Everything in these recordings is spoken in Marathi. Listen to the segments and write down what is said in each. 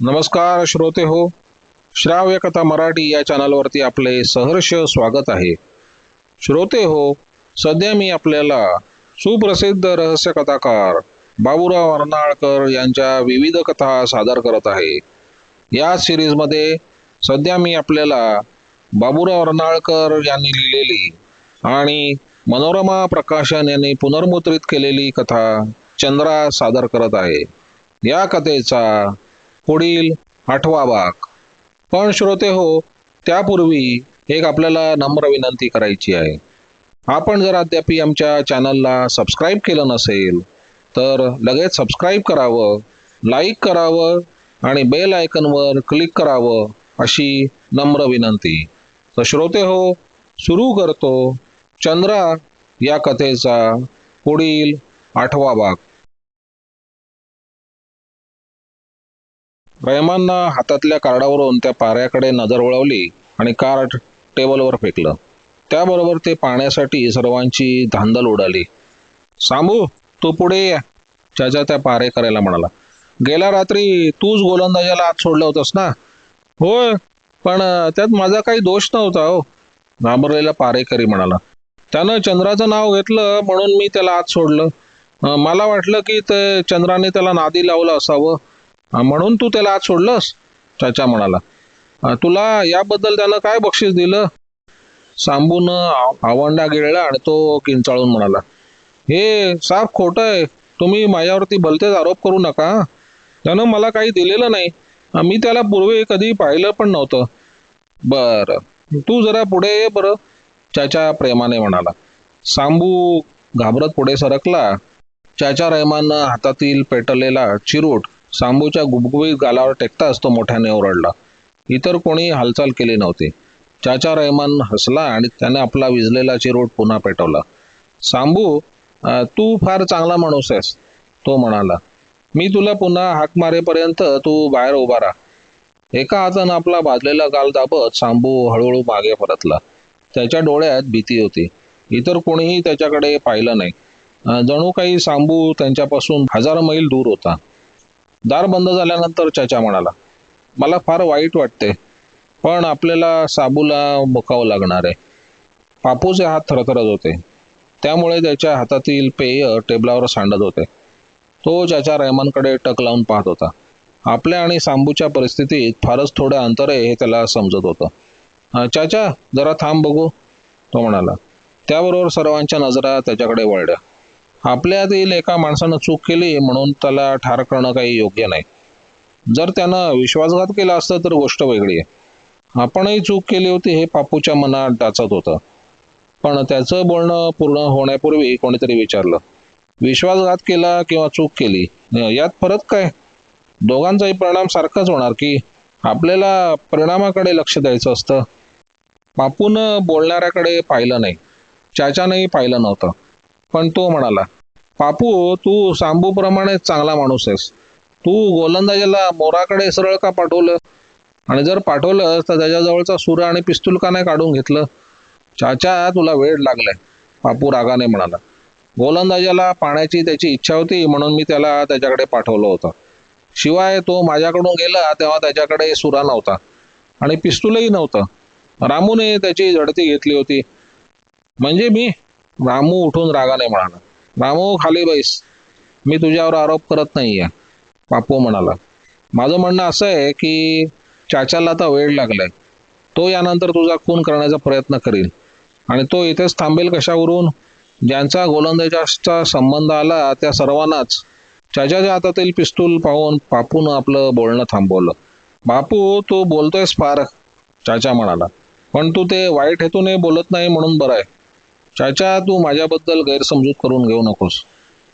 नमस्कार श्रोते हो श्राव्य कथा मराठी या चॅनलवरती आपले सहर्ष स्वागत आहे. श्रोते हो सध्या मी आपल्याला सुप्रसिद्ध रहस्य कथाकार बाबूराव अर्नाळकर यांच्या विविध कथा सादर करत आहे. या सिरीजमध्ये सध्या मी आपल्याला बाबूराव अर्नाळकर यांनी लिहिलेली आणि मनोरमा प्रकाशन यांनी पुनर्मुद्रित केलेली कथा चंद्रा सादर करत आहे. या कथेचा पुढील आठवा भाग. पण श्रोते हो त्यापूर्वी एक आपल्याला नम्र विनंती करायची आहे. आपण जर अद्याप आमच्या चॅनलला सबस्क्राईब केलं नसेल तर लगेच सबस्क्राईब करावं लाईक करावं आणि बेल आयकनवर क्लिक करावं अशी नम्र विनंती. तर श्रोते हो सुरू करतो चंद्रा या कथेचा पुढील आठवा भाग. रहमाननं हातातल्या कार्डावरून त्या पाऱ्याकडे नजर वळवली आणि कार्ड टेबलवर फेकलं. त्याबरोबर ते पाण्यासाठी सर्वांची धांदल उडाली. सांबू तू पुढे या चाचा त्या पारे करायला म्हणाला. गेल्या रात्री तूच गोलंदाजाला आत सोडलं होतंस ना? होय पण त्यात माझा काही दोष नव्हता हो घाबरलेला पारेकरी म्हणाला. त्यानं चंद्राचं नाव घेतलं म्हणून मी त्याला आत सोडलं. मला वाटलं की ते चंद्राने त्याला नादी लावलं असावं. म्हणून तू त्याला आत सोडलंस? चाचा म्हणाला तुला याबद्दल त्यानं काय बक्षीस दिलं? सांबून आवंडा गिळला आणि तो किंचाळून म्हणाला हे साफ खोटं आहे. तुम्ही माझ्यावरती भलतेच आरोप करू नका त्यानं मला काही दिलेलं नाही. मी त्याला पूर्वी कधी पाहिलं पण नव्हतं. बरं तू जरा पुढे ये बरं चाचा प्रेमाने म्हणाला. सांबू घाबरत पुढे सरकला. चाचा रहमाननं हातातील पेटलेला चिरूट सांबूच्या गुबगुबीत गालावर टेकताच तो मोठ्याने ओरडला. इतर कोणी हालचाल केली नव्हती. चाचा रहमान हसला आणि त्याने आपला विजलेला चिरोट पुन्हा पेटवला. सांबू तू फार चांगला माणूस आहेस तो म्हणाला. मी तुला पुन्हा हाक मारेपर्यंत तू बाहेर उभा राहा. एका हातानं आपला भाजलेला गाल दाबत सांबू हळूहळू मागे परतला. त्याच्या डोळ्यात भीती होती. इतर कोणीही त्याच्याकडे पाहिलं नाही. जणू काही सांबू त्यांच्यापासून हजार मैल दूर होता. दार बंद झाल्यानंतर चाचा म्हणाला मला फार वाईट वाटते पण आपल्याला साबूला मुकावं लागणार आहे. पापूचे हात थरथरत होते. त्यामुळे त्याच्या हातातील पेय टेबलावर सांडत होते. तो चाचा रहमानकडे टक लावून पाहत होता. आपल्या आणि सांबूच्या परिस्थितीत फारच थोडं अंतर आहे हे त्याला समजत होतं. चाचा जरा थांब बघू तो म्हणाला. त्याबरोबर सर्वांच्या नजरा त्याच्याकडे वळल्या. आपल्यातील एका माणसानं चूक केली म्हणून त्याला ठार करणं काही योग्य नाही. जर त्यानं विश्वासघात केला असता तर गोष्ट वेगळी आहे. आपणही चूक केली होती हे पापूच्या मनात डाचत होतं. पण त्याचं बोलणं पूर्ण होण्यापूर्वी कोणीतरी विचारलं. विश्वासघात केला किंवा चूक केली यात फरक काय? दोघांचाही परिणाम सारखाच होणार की आपल्याला परिणामाकडे लक्ष द्यायचं असतं? पापून बोलणाऱ्याकडे पाहिलं नाही. चाचानंही पाहिलं नव्हतं. पण तो म्हणाला पापू तू सांबूप्रमाणे चांगला माणूस आहेस. तू गोलंदाजाला मोराकडे सरळ का पाठवलं? आणि जर पाठवलं तर त्याच्याजवळचा सुरा आणि पिस्तूल का नाही काढून घेतलं? चाचा तुला वेळ लागलाय. पापू रागाने म्हणाला गोलंदाजाला पाण्याची त्याची इच्छा होती म्हणून मी त्याला त्याच्याकडे पाठवलं होतं. शिवाय तो माझ्याकडून गेला तेव्हा त्याच्याकडे सुरा नव्हता आणि पिस्तूलही नव्हतं. रामूने त्याची झडती घेतली होती. म्हणजे मी रामू उठून रागाने म्हणाला. रामू खाली बैस. मी तुझ्यावर आरोप करत नाहीये. बापू म्हणाला. माझं म्हणणं असं आहे की चाचाला आता वेळ लागलाय. तो यानंतर तुझा खून करण्याचा प्रयत्न करील. आणि तो इथेच थांबेल कशावरून? ज्यांचा गोलंदाजाचा संबंध आला त्या सर्वांनाच. चाचाच्या हातातील पिस्तूल पाहून बापून आपलं बोलणं थांबवलं. बापू तू बोलतोयस फार. चाचा म्हणाला. पण तू ते वाईट हेतूने बोलत नाही म्हणून बरं आहे. चाचा तू माझ्याबद्दल गैरसमजूत करून घेऊ नकोस.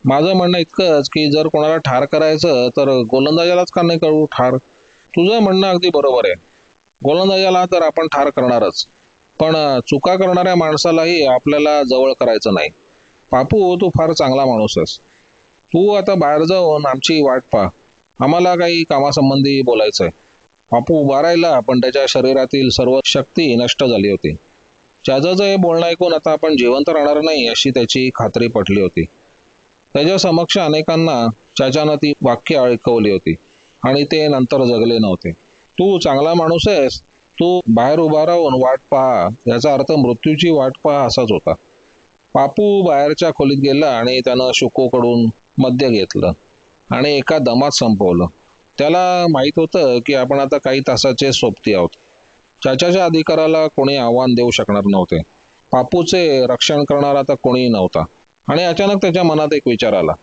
माझं म्हणणं इतकंच की जर कोणाला ठार करायचं तर गोलंदाजालाच का नाही करू ठार? तुझं म्हणणं अगदी बरोबर आहे. गोलंदाजाला तर आपण ठार करणारच. पण चुका करणाऱ्या माणसालाही आपल्याला जवळ करायचं नाही. पापू तू फार चांगला माणूस आहेस. तू आता बाहेर जाऊन आमची वाट पहा. आम्हाला काही कामासंबंधी बोलायचं आहे बापू उभा राहिला पण त्याच्या शरीरातील सर्व शक्ती नष्ट झाली होती. चाचाचं हे बोलणं ऐकून आता आपण जिवंत राहणार नाही अशी त्याची खात्री पटली होती. त्याच्या समक्ष अनेकांना चाचानं ती वाक्य ऐकवली होती आणि ते नंतर जगले नव्हते. तू चांगला माणूस आहेस. तू बाहेर उभा राहून वाट पहा. याचा अर्थ मृत्यूची वाट पहा असाच होता. पापू बाहेरच्या खोलीत गेला आणि त्यानं शुकोकडून मद्य घेतलं आणि एका दमात संपवलं. त्याला माहीत होतं की आपण आता काही तासाचे सोबती आहोत. चाच्याच्या अधिकाराला कोणी आव्हान देऊ शकणार नव्हते पापूचे रक्षण करणारा तर कोणीही नव्हता. आणि अचानक त्याच्या मनात एक विचार आला.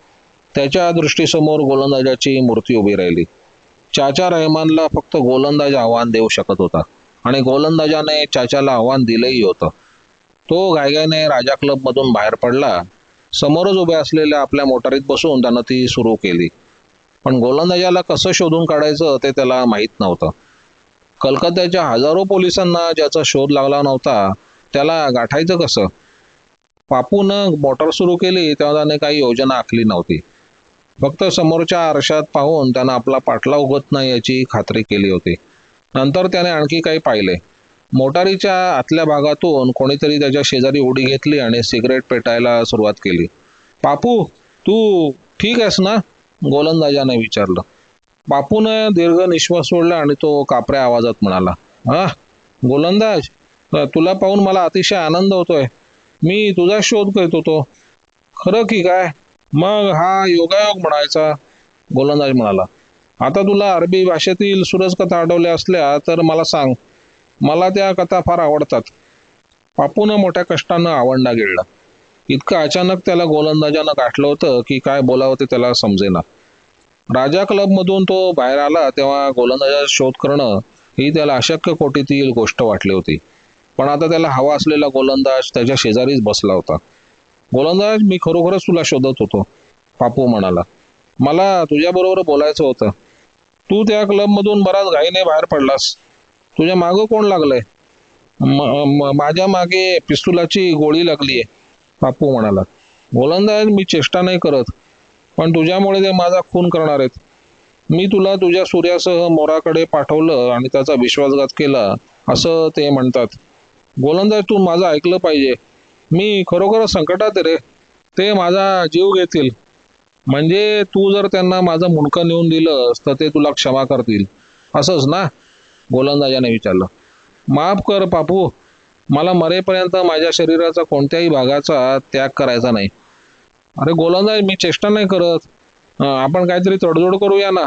त्याच्या दृष्टीसमोर गोलंदाजाची मूर्ती उभी राहिली. चाचा रहमानला फक्त गोलंदाज आव्हान देऊ शकत होता आणि गोलंदाजाने चाच्याला आव्हान दिलंही होतं. तो गायगाने राजा क्लबमधून बाहेर पडला. समोरच उभ्या असलेल्या आपल्या मोटारीत बसून त्यानं ती सुरू केली. पण गोलंदाजाला कसं शोधून काढायचं ते त्याला माहीत नव्हतं. कलकत्त्याच्या हजारो पोलिसांना ज्याचा शोध लागला नव्हता त्याला गाठायचं कसं? पापून मोटर सुरू केली तेव्हा त्याने काही योजना आखली नव्हती. फक्त समोरच्या आरशात पाहून त्यानं आपला पाठला उगत नाही याची खात्री केली होती. नंतर त्याने आणखी काही पाहिले. मोटारीच्या आतल्या भागातून कोणीतरी त्याच्या शेजारी उडी घेतली आणि सिगरेट पेटायला सुरुवात केली. पापू तू ठीक आहेस ना? गोलंदाजाने विचारलं. बापूनं दीर्घ निश्वास सोडला आणि तो कापऱ्या आवाजात म्हणाला हा गोलंदाज तुला पाहून मला अतिशय आनंद होतोय. मी तुझा शोध करत होतो. खरं की काय? मग हा योगायोग म्हणायचा. गोलंदाज म्हणाला आता तुला अरबी भाषेतील सुरज कथा आठवल्या असल्या तर मला सांग. मला त्या कथा फार आवडतात. बापूनं मोठ्या कष्टानं आवडणा गिळला. इतकं अचानक त्याला गोलंदाजानं गाठलं होतं की काय बोलावं ते त्याला समजेना. राजा क्लबमधून तो बाहेर आला तेव्हा गोलंदाजाचा शोध करणं ही त्याला अशक्य कोटीतील गोष्ट वाटली होती. पण आता त्याला हवा असलेला गोलंदाज त्याच्या शेजारीच बसला होता. गोलंदाज मी खरोखरच तुला शोधत होतो पापू म्हणाला. मला तुझ्याबरोबर बोलायचं होतं. तू त्या क्लबमधून बराच घाईने बाहेर पडलास. तुझ्या मागं कोण लागलंय? म- माझ्या मागे पिस्तुलाची गोळी लागली आहे पापू म्हणाला. गोलंदाज मी चेष्टा नाही करत. पण तुझ्यामुळे ते माझा खून करणार आहेत. मी तुला तुझ्या सूर्यासह मोराकडे पाठवलं आणि त्याचा विश्वासघात केला असं ते म्हणतात. गोलंदाज तू माझं ऐकलं पाहिजे. मी खरोखरच संकटात आहे रे. ते माझा जीव घेतील. म्हणजे तू जर त्यांना माझं मुंडकं नेऊन दिलंस तर ते तुला क्षमा करतील. असंच ना? गोलंदाजाने विचारलं. माफ कर पापू. मला मरेपर्यंत माझ्या शरीराचा कोणत्याही भागाचा त्याग करायचा नाही. अरे गोलंदाज मी चेष्टा नाही करत. आपण काहीतरी तडजोड करूया ना.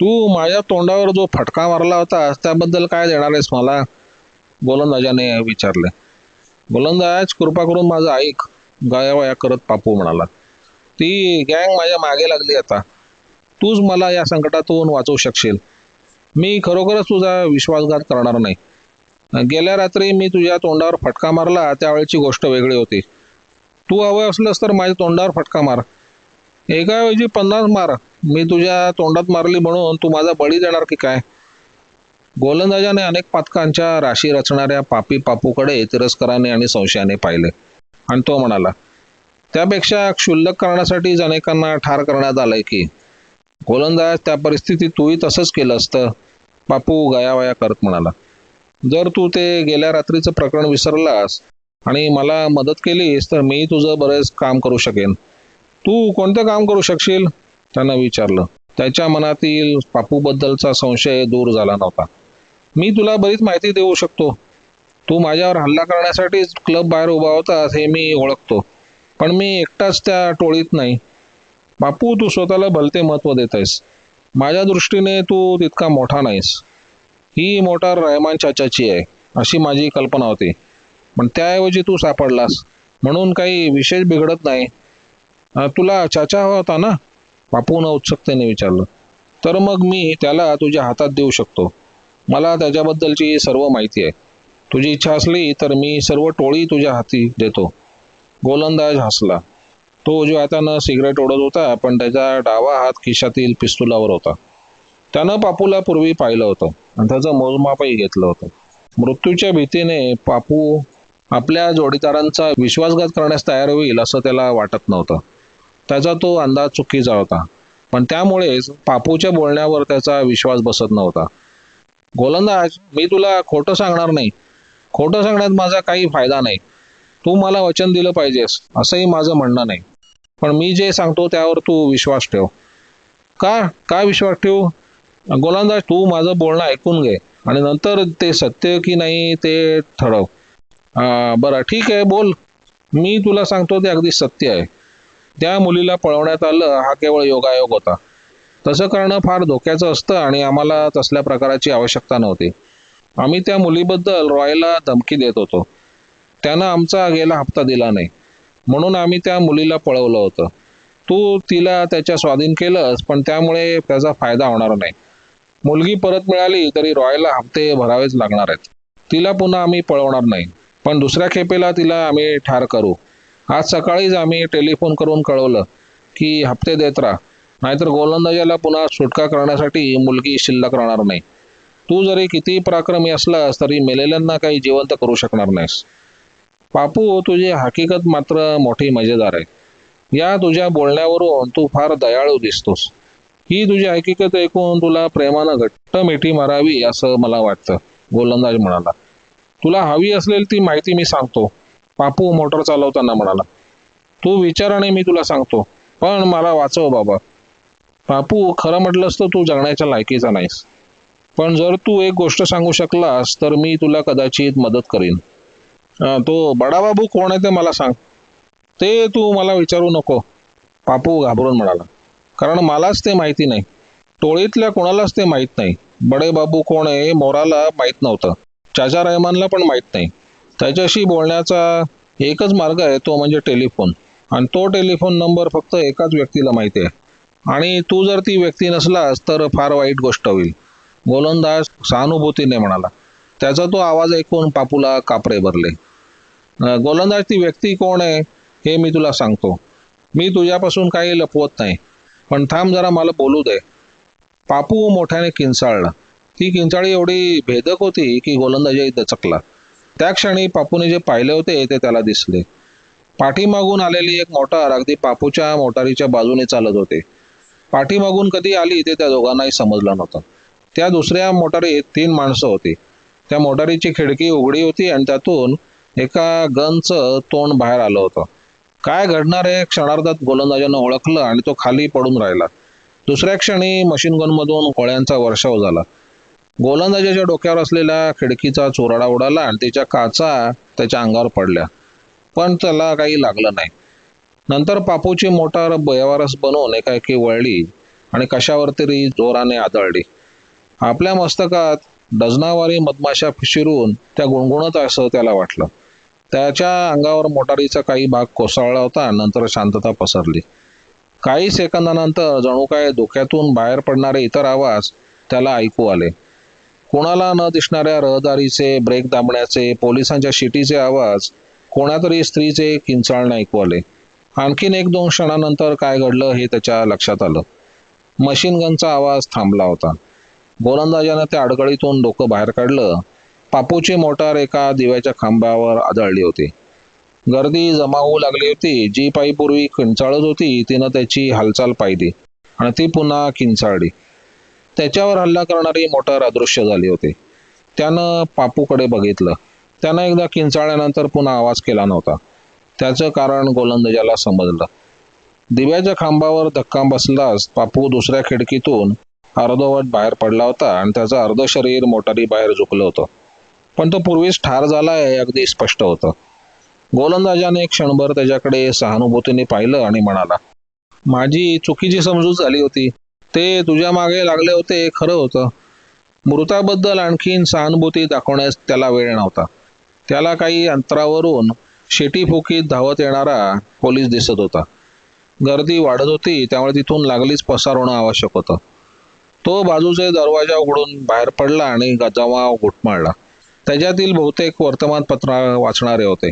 तू माझ्या तोंडावर जो फटका मारला होता त्याबद्दल काय देणार आहेस मला? गोलंदाजाने विचारले. गोलंदाज कृपा करून माझं ऐक. गायावाया करत पापू म्हणाला. ती गँग माझ्या मागे लागली आता. तूच मला या संकटातून वाचवू शकशील. मी खरोखरच तुझा विश्वासघात करणार नाही. गेल्या रात्री मी तुझ्या तोंडावर फटका मारला त्यावेळेची गोष्ट वेगळी होती. तू हवं असलंस तर माझ्या तोंडावर फटका मार. एकाऐवजी पन्नास मार. मी तुझ्या तोंडात मारली म्हणून तू माझा बळी देणार की काय? गोलंदाजाने अनेक पातकांच्या राशी रचणाऱ्या पापी पापूकडे तिरस्काराने आणि संशयाने पाहिले. आणि तो म्हणाला त्यापेक्षा क्षुल्लक करण्यासाठीच अनेकांना ठार करण्यात आलंय की? गोलंदाज त्या परिस्थितीत तूही तसंच केलं असतं बापू गयावया करत म्हणाला. जर तू ते गेल्या रात्रीचं प्रकरण विसरलास आणि मला मदत केलीस तर मी तुझं बरेच काम करू शकेन. तू कोणतं काम करू शकशील? त्यानं विचारलं. त्याच्या मनातील पापूबद्दलचा संशय दूर झाला नव्हता. मी तुला बरीच माहिती देऊ शकतो. तू माझ्यावर हल्ला करण्यासाठीच क्लब बाहेर उभा होतास हे मी ओळखतो. पण मी एकटाच त्या टोळीत नाही. बापू तू स्वतःला भलते महत्त्व देत आहेस माझ्या दृष्टीने तू तितका मोठा नाहीस. ही मोटार रहमान चाचाची आहे अशी माझी कल्पना होती. पण त्याऐवजी तू सापडलास. म्हणून काही विशेष बिघडत नाही. तुला चाचा हवा होता ना? बापून उत्सुकतेने विचारलं. तर मग मी त्याला तुझ्या हातात देऊ शकतो. मला त्याच्याबद्दलची सर्व माहिती आहे. तुझी इच्छा असली तर मी सर्व टोळी तुझ्या हाती देतो. गोलंदाज हसला. तो उजव्या हातानं सिगरेट ओढत होता पण त्याचा डावा हात खिशातील पिस्तुलावर होता. त्यानं पापूला पूर्वी पाहिलं होतं. आणि त्याचं मोजमापही घेतलं होतं. मृत्यूच्या भीतीने पापू आपल्या जोडीदारांचा विश्वासघात करण्यास तयार होईल असं त्याला वाटत नव्हतं. त्याचा तो अंदाज चुकीचा होता. पण त्यामुळेच पापूच्या बोलण्यावर त्याचा विश्वास बसत नव्हता. गोलंदाज मी तुला खोटं सांगणार नाही. खोटं सांगण्यात माझा काही फायदा नाही. तू मला वचन दिलं पाहिजेस असंही माझं म्हणणं नाही. पण मी जे सांगतो त्यावर तू विश्वास ठेव. का? काय विश्वास ठेवू? गोलंदाज तू माझं बोलणं ऐकून घे. आणि नंतर ते सत्य की नाही ते ठरव. अं, बरं ठीक आहे बोल. मी तुला सांगतो ते अगदी सत्य आहे. त्या मुलीला पळवण्यात आलं हा केवळ योगायोग होता. तसं करणं फार धोक्याचं असतं आणि आम्हाला तसल्या प्रकाराची आवश्यकता नव्हती. आम्ही त्या मुलीबद्दल रॉयला धमकी देत होतो. त्यानं आमचा गेला हप्ता दिला नाही. म्हणून आम्ही त्या मुलीला पळवलं होतं. तू तिला त्याच्या स्वाधीन केलंस पण त्यामुळे त्याचा फायदा होणार नाही. मुलगी परत मिळाली तरी रॉयला हप्ते भरावेच लागणार आहेत. तिला पुन्हा आम्ही पळवणार नाही. पण दुसऱ्या खेपेला तिला आम्ही ठार करू. आज सकाळीच आम्ही टेलिफोन करून कळवलं की हप्ते देत राहा. नाहीतर गोलंदाजाला पुन्हा सुटका करण्यासाठी मुलगी शिल्लक राहणार नाही. तू जरी किती पराक्रमी असलास तरी मेलेल्यांना काही जिवंत करू शकणार नाहीस. पापू तुझी हकीकत मात्र मोठी मजेदार आहे. या तुझ्या बोलण्यावरून तू फार दयाळू दिसतोस. ही तुझी हकीकत ऐकून तुला प्रेमानं घट्ट मिठी मारावी असं मला वाटतं गोलंदाज म्हणाला. तुला हवी असलेली ती माहिती मी सांगतो. पापू मोटर चालवताना म्हणाला. तू विचार आणि मी तुला सांगतो. पण मला वाचव बाबा. पापू खरं म्हटलंस तर तू जगण्याच्या लायकीचा नाहीस. पण जर तू एक गोष्ट सांगू शकलास तर मी तुला कदाचित मदत करीन. अं, तो बडाबाबू कोण आहे ते मला सांग. ते तू मला विचारू नको. पापू घाबरून म्हणाला. कारण मलाच ते माहिती नाही. टोळीतल्या कोणालाच ते माहीत नाही. बडे बाबू कोण आहे मोराला माहीत नव्हतं. चाचा रहमानला पण माहीत नाही. त्याच्याशी बोलण्याचा एकच मार्ग आहे तो म्हणजे टेलिफोन. आणि तो टेलिफोन नंबर फक्त एकाच व्यक्तीला माहिती आहे. आणि तू जर ती व्यक्ती नसलास तर फार वाईट गोष्ट होईल. गोलंदाज सहानुभूतीने म्हणाला. त्याचा तो आवाज ऐकून पापूला कापरे भरले. गोलंदाज ती व्यक्ती कोण आहे हे मी तुला सांगतो. मी तुझ्यापासून काही लपवत नाही. पण थांब जरा मला बोलू दे. पापू मोठ्याने किंचाळला. ती किंचाळी एवढी भेदक होती की गोलंदाजही दचकला त्या क्षणी पापूने जे पाहिले होते ते त्याला दिसले. पाठीमागून आलेली एक मोटार अगदी पापूच्या मोटारीच्या बाजूने चालत होते. पाठीमागून कधी आली ते त्या दोघांनाही समजलं नव्हतं. त्या दुसऱ्या मोटारीत तीन माणसं होती. त्या मोटारीची खिडकी उघडी होती आणि त्यातून एका गनचं तोंड बाहेर आलं होतं. काय घडणार आहे? क्षणार्धात गोलंदाजानं ओळखलं आणि तो खाली पडून राहिला. दुसऱ्या क्षणी मशीन गनमधून कोळ्यांचा वर्षाव झाला. गोलंदाजाच्या डोक्यावर असलेल्या खिडकीचा चोराडा उडाला आणि त्याच्या काचा त्याच्या अंगावर पडल्या. पण त्याला काही लागलं नाही. नंतर पापूची मोटार बयावारस बनवून एकाएकी वळली आणि कशावर तरी जोराने आदळली. आपल्या मस्तकात डझनावारी मधमाशा फिशिरून त्या गुणगुणत असं त्याला वाटलं. त्याच्या अंगावर मोटारीचा काही भाग कोसळला होता नंतर शांतता पसरली. काही सेकंदानंतर जणू काय धोक्यातून बाहेर पडणारे इतर आवाज त्याला ऐकू आले. कोणाला न दिसणाऱ्या रहदारीचे ब्रेक दाबण्याचे पोलिसांच्या शिटीचे आवाज कोणातरी स्त्रीचे किंचाळणे ऐकू आले आणखीन एक दोन क्षणानंतर काय घडलं हे त्याच्या लक्षात आलं. मशीन गनचा आवाज थांबला होता. गोलंदाजानं त्या अडगळीतून डोकं बाहेर काढलं. पापूची मोटार एका दिव्याच्या खांबावर आदळली होती. गर्दी जमा होऊ लागली होती. जी पायी पूर्वी किंचाळत होती तिनं त्याची हालचाल पाहिली. आणि ती पुन्हा किंचाळली. त्याच्यावर हल्ला करणारी मोटार अदृश्य झाली होती. त्यानं पापूकडे बघितलं. त्यानं एकदा किंचाळल्यानंतर पुन्हा आवाज केला नव्हता. त्याचं कारण गोलंदाजाला समजलं. दिव्याच्या खांबावर धक्का बसलाच पापू दुसऱ्या खिडकीतून अर्धवट बाहेर पडला होता आणि त्याचं अर्ध शरीर मोटारी बाहेर झुकलं होतं. पण तो पूर्वीच ठार झाला हे अगदी स्पष्ट होतं. गोलंदाजाने क्षणभर त्याच्याकडे सहानुभूतीने पाहिलं आणि म्हणाला माझी चुकीची समजूत झाली होती. ते तुझ्या मागे लागले होते खरं होतं. मृताबद्दल आणखीन सहानुभूती दाखवण्यास त्याला वेळ नव्हता. त्याला काही अंतरावरून शेटी फुकीत धावत येणारा पोलीस दिसत होता. गर्दी वाढत होती त्यामुळे तिथून लागलीच पसार होणं आवश्यक होतं. तो बाजूचे दरवाजा उघडून बाहेर पडला आणि गजावा घुटमाळला त्याच्यातील बहुतेक वर्तमानपत्र वाचणारे होते.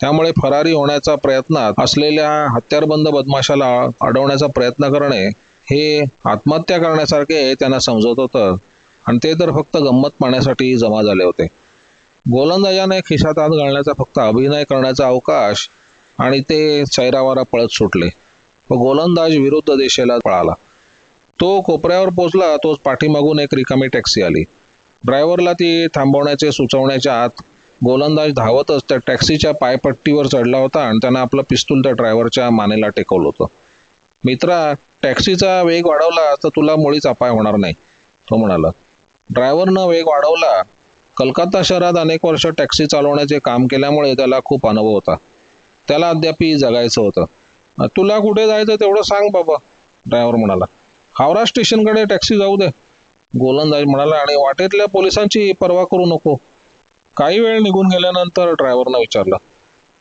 त्यामुळे फरारी होण्याचा प्रयत्नात असलेल्या हत्यारबंद बदमाशाला अडवण्याचा प्रयत्न करणे हे आत्महत्या करण्यासारखे त्यांना समजत होतं. आणि ते तर फक्त गंमत पाहण्यासाठी जमा झाले होते. गोलंदाजाने खिशात हात घालण्याचा फक्त अभिनय करण्याचा अवकाश आणि ते चैरावारा पळत सुटले. व गोलंदाज विरुद्ध दिशेला पळाला. तो कोपऱ्यावर पोचला तोच पाठीमागून एक रिकामी टॅक्सी आली. ड्रायव्हरला ती थांबवण्याचे सुचवण्याच्या आत गोलंदाज धावतच त्या टॅक्सीच्या पायपट्टीवर चढला होता आणि त्यानं आपलं पिस्तूल त्या ड्रायव्हरच्या मानेला टेकवलं होतं. मित्रा टॅक्सीचा वेग वाढवला तर तुला मुळीच अपाय होणार नाही तो म्हणाला. ड्रायव्हरनं वेग वाढवला. कलकत्ता शहरात अनेक वर्ष टॅक्सी चालवण्याचे काम केल्यामुळे त्याला खूप अनुभव होता. त्याला अद्यापही जगायचं होतं. तुला कुठे जायचं तेवढं सांग बाबा ड्रायव्हर म्हणाला. हावरा स्टेशनकडे टॅक्सी जाऊ दे गोलंदाज म्हणाला. आणि वाटेतल्या पोलिसांची पर्वा करू नको. काही वेळ निघून गेल्यानंतर ड्रायव्हरनं विचारलं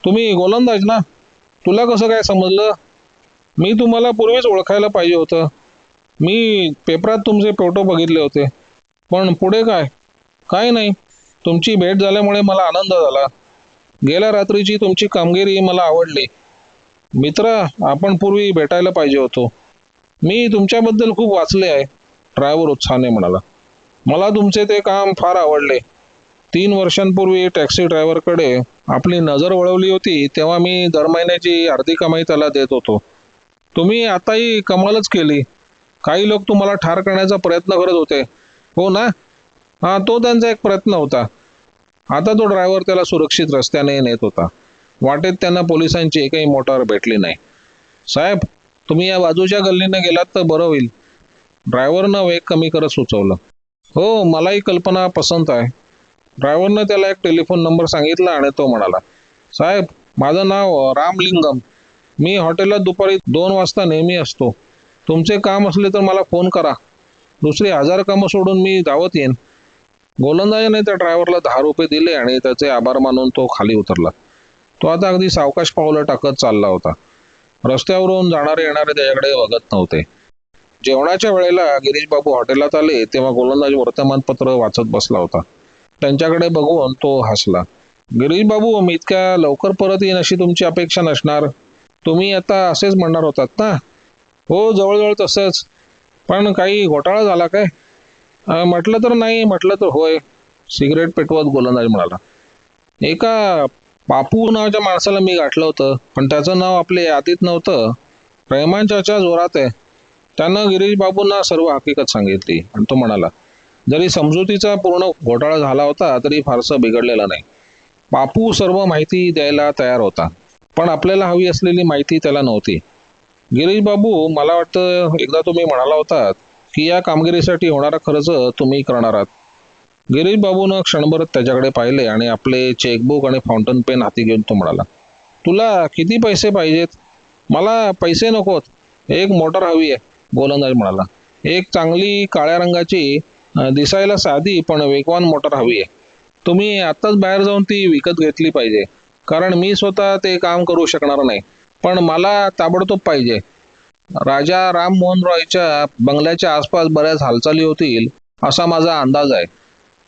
तुम्ही गोलंदाज ना? तुला कसं काय समजलं? मी तुम्हाला पूर्वीच ओळखायला पाहिजे होतं. मी पेपरात तुमचे फोटो बघितले होते. पण पुढे काय? काय नाही. तुमची भेट झाल्यामुळे मला आनंद झाला. गेल्या रात्रीची तुमची कामगिरी मला आवडली. मित्र आपण पूर्वी भेटायला पाहिजे होतो. मी तुमच्याबद्दल खूप वाचले आहे. ड्रायव्हर उत्साहाने म्हणाला. मला तुमचे ते काम फार आवडले. तीन वर्षांपूर्वी टॅक्सी ड्रायव्हरकडे आपली नजर वळवली होती तेव्हा मी दर महिन्याची अर्धी कमाई त्याला देत होतो. तुम्ही आताही कमालच केली. काही लोक तुम्हाला ठार करण्याचा प्रयत्न करत होते. हो ना? हा तो त्यांचा एक प्रयत्न होता. आता तो ड्रायव्हर त्याला सुरक्षित रस्त्याने नेत होता. वाटेत त्यांना पोलिसांची एकही मोटार भेटली नाही. साहेब तुम्ही या बाजूच्या गल्लीनं गेलात तर बरं होईल. ड्रायव्हरनं वेग कमी करत सुचवलं. हो मलाही कल्पना पसंत आहे. ड्रायव्हरनं त्याला एक टेलिफोन नंबर सांगितला आणि तो म्हणाला साहेब माझं नाव रामलिंगम. मी हॉटेलला दुपारी दोन वाजता नेहमी असतो. तुमचे काम असले तर मला फोन करा. दुसरी हजार कामं सोडून मी धावत येईन. गोलंदाजाने त्या ड्रायव्हरला दहा रुपये दिले आणि त्याचे आभार मानून तो खाली उतरला. तो आता अगदी सावकाश पावलं टाकत चालला होता. रस्त्यावरून जाणारे येणारे त्याच्याकडे बघत नव्हते. जेवणाच्या वेळेला गिरीश बाबू हॉटेलात आले तेव्हा गोलंदाज वर्तमानपत्र वाचत बसला होता. त्यांच्याकडे बघून तो हसला. गिरीश बाबू मी इतक्या लवकर परत येईन अशी तुमची अपेक्षा नसणार. तुम्ही आता असेच म्हणणार होतात ना? हो जवळजवळ तसंच. पण काही घोटाळा झाला काय? म्हटलं तर नाही म्हटलं तर होय. सिगरेट पेटवत गोलंदाज म्हणाला. एका बापू नावाच्या माणसाला मी गाठलं होतं पण त्याचं नाव आपले यादीत नव्हतं. प्रेमांच्याच्या जोरात आहे त्यानं गिरीश बाबूंना सर्व हकीकत सांगितली. आणि तो म्हणाला जरी समजुतीचा पूर्ण घोटाळा झाला होता तरी फारसं बिघडलेलं नाही. बापू सर्व माहिती द्यायला तयार होता. पण आपल्याला हवी असलेली माहिती त्याला नव्हती. गिरीश बाबू मला वाटतं एकदा तुम्ही म्हणाला होता की या कामगिरीसाठी होणारा खर्च तुम्ही करणार आहात. गिरीश बाबूनं क्षणभर त्याच्याकडे पाहिले आणि आपले चेकबुक आणि फाउंटन पेन हाती घेऊन तो म्हणाला तुला किती पैसे पाहिजेत? मला पैसे नकोत एक मोटर हवी आहे. गोलंदाज म्हणाला एक चांगली काळ्या रंगाची दिसायला साधी पण वेगवान मोटर हवी आहे. तुम्ही आत्ताच बाहेर जाऊन ती विकत घेतली पाहिजे. कारण मी स्वतः ते काम करू शकणार नाही. पण मला ताबडतोब पाहिजे. राजा राम मोहन रॉयच्या बंगल्याच्या आसपास बऱ्याच हालचाली होतील असा माझा अंदाज आहे.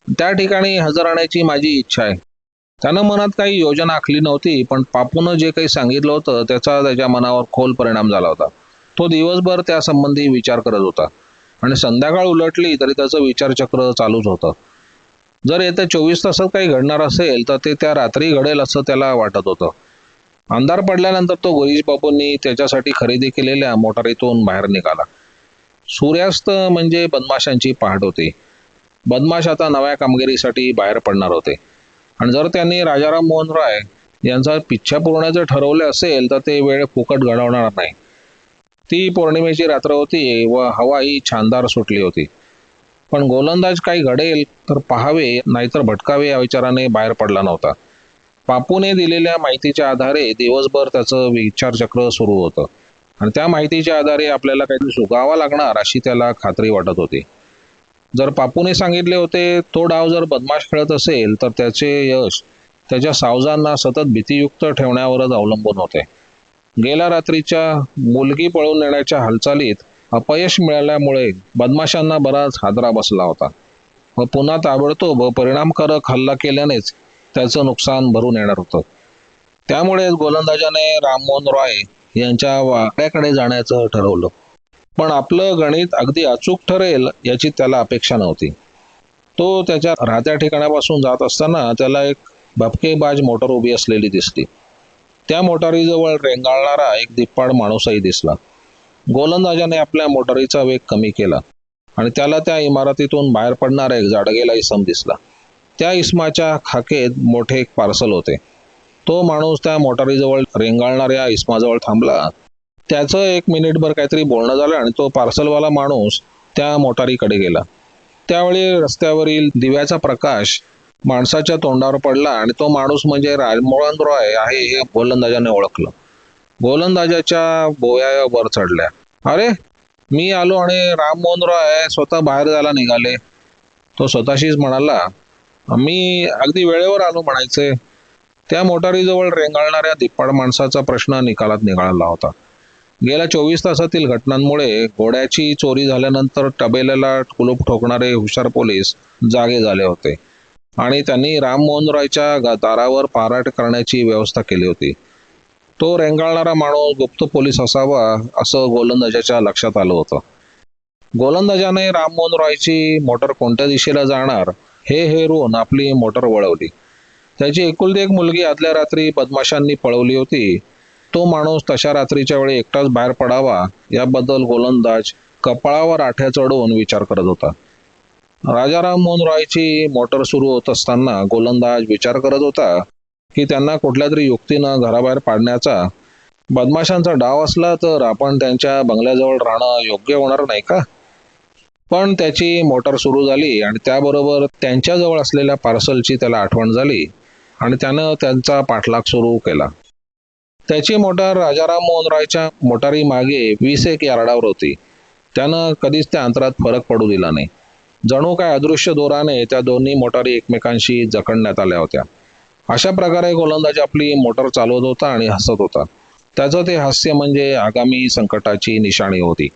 त्या ठिकाणी हजर राहण्याची माझी इच्छा आहे. त्यानं मनात काही योजना आखली नव्हती पण पापूनं जे काही सांगितलं होतं त्याचा त्याच्या मनावर खोल परिणाम झाला होता. तो दिवसभर त्यासंबंधी विचार करत होता. आणि संध्याकाळ उलटली तरी त्याचं विचारचक्र चालूच होतं. जर येत्या चोवीस तासात काही घडणार असेल तर ते त्या रात्री घडेल असं त्याला वाटत होतं. अंधार पडल्यानंतर तो गिरीश बाबूंनी त्याच्यासाठी खरेदी केलेल्या मोटारीतून बाहेर निघाला. सूर्यास्त म्हणजे बदमाशांची पहाट होती. बदमाश आता नव्या कामगिरीसाठी बाहेर पडणार होते. आणि जर त्यांनी राजाराम मोहन राय यांचा पिच्छा पुरवण्याचं ठरवले असेल तर ते वेळ फुकट घडवणार नाही. ती पौर्णिमेची रात्र होती व हवा ही छानदार सुटली होती. पण गोलंदाज काही घडेल तर पहावे नाहीतर भटकावे या विचाराने बाहेर पडला नव्हता. बापूने दिलेल्या माहितीच्या आधारे दिवसभर त्याचं विचारचक्र सुरू होतं. आणि त्या माहितीच्या आधारे आपल्याला काहीतरी सुगावा लागणार अशी त्याला खात्री वाटत होती. जर पापूने सांगितले होते तो डाव जर बदमाश खेळत असेल तर त्याचे यश त्याच्या सावजांना सतत भीतीयुक्त ठेवण्यावरच अवलंबून होते. गेल्या रात्रीच्या मुलगी पळून नेण्याच्या हालचालीत अपयश मिळाल्यामुळे बदमाशांना बराच हादरा बसला होता. व पुन्हा ताबडतोब परिणामकारक हल्ला केल्यानेच त्याचं नुकसान भरून येणार होतं. त्यामुळेच गोलंदाजाने राममोहन रॉय यांच्या वाड्याकडे जाण्याचं ठरवलं. पण आपलं गणित अगदी अचूक ठरेल याची त्याला अपेक्षा नव्हती. तो त्याच्या राहत्या ठिकाणापासून जात असताना त्याला एक भपकेबाज मोटर उभी असलेली दिसली. त्या मोटारीजवळ रेंगाळणारा एक दिप्पाड माणूसही दिसला. गोलंदाजाने आपल्या मोटारीचा वेग कमी केला आणि त्याला त्या इमारतीतून बाहेर पडणारा एक जाडगेला इसम दिसला. त्या इसमाच्या खाकेत मोठे एक पार्सल होते. तो माणूस त्या मोटारीजवळ रेंगाळणाऱ्या इस्माजवळ थांबला. त्याचं एक मिनिटभर काहीतरी बोलणं झालं आणि तो पार्सलवाला माणूस त्या मोटारीकडे गेला. त्यावेळी रस्त्यावरील दिव्याचा प्रकाश माणसाच्या तोंडावर पडला आणि तो माणूस म्हणजे राजमोहन रॉय आहे हे गोलंदाजाने ओळखलं. गोलंदाजाच्या बोया वर चढल्या. अरे मी आलो आणि राममोहन रॉय स्वतः बाहेर जायला निघाले. तो स्वतःशीच म्हणाला मी अगदी वेळेवर आलो म्हणायचे. त्या मोटारीजवळ रेंगाळणाऱ्या दिप्पाड माणसाचा प्रश्न निकालात निघाला होता. गेल्या चोवीस तासातील घटनांमुळे घोड्याची चोरी झाल्यानंतर टबेल्याला कुलूप ठोकणारे हुशार पोलीस जागे झाले होते आणि त्यांनी राममोहन रॉयच्या दारावर पाराट करण्याची व्यवस्था केली होती. तो रेंगाळणारा माणूस गुप्त पोलीस असावा असं गोलंदाजाच्या लक्षात आलं होतं. गोलंदाजाने राममोहन रॉयची मोटर कोणत्या दिशेला जाणार हे हेरून आपली मोटर वळवली. त्याची एकुलती एक मुलगी आदल्या रात्री बदमाशांनी पळवली होती. तो माणूस तशा रात्रीच्या वेळी एकटाच बाहेर पडावा याबद्दल गोलंदाज कपाळावर आठ्या चढवून विचार करत होता. राजाराम मोहन रॉयची मोटर सुरू होत असताना गोलंदाज विचार करत होता की त्यांना कुठल्या तरी युक्तीनं घराबाहेर पाडण्याचा बदमाशांचा डाव असला तर आपण त्यांच्या बंगल्याजवळ राहणं योग्य होणार नाही का? पण त्याची मोटर सुरू झाली आणि त्याबरोबर त्यांच्याजवळ असलेल्या पार्सलची त्याला आठवण झाली आणि त्यानं त्यांचा पाठलाग सुरू केला. त्याची मोटार राजाराम मोहन रायच्या मोटारी मागे वीस एक यार्डावर होती. त्यानं कधीच त्या अंतरात फरक पडू दिला नाही. जणू काय अदृश्य दोराने त्या दोन्ही मोटारी एकमेकांशी जखडण्यात आल्या होत्या. अशा प्रकारे गोलंदाज आपली मोटर चालवत होता आणि हसत होता. त्याचं ते हास्य म्हणजे आगामी संकटाची निशाणी होती.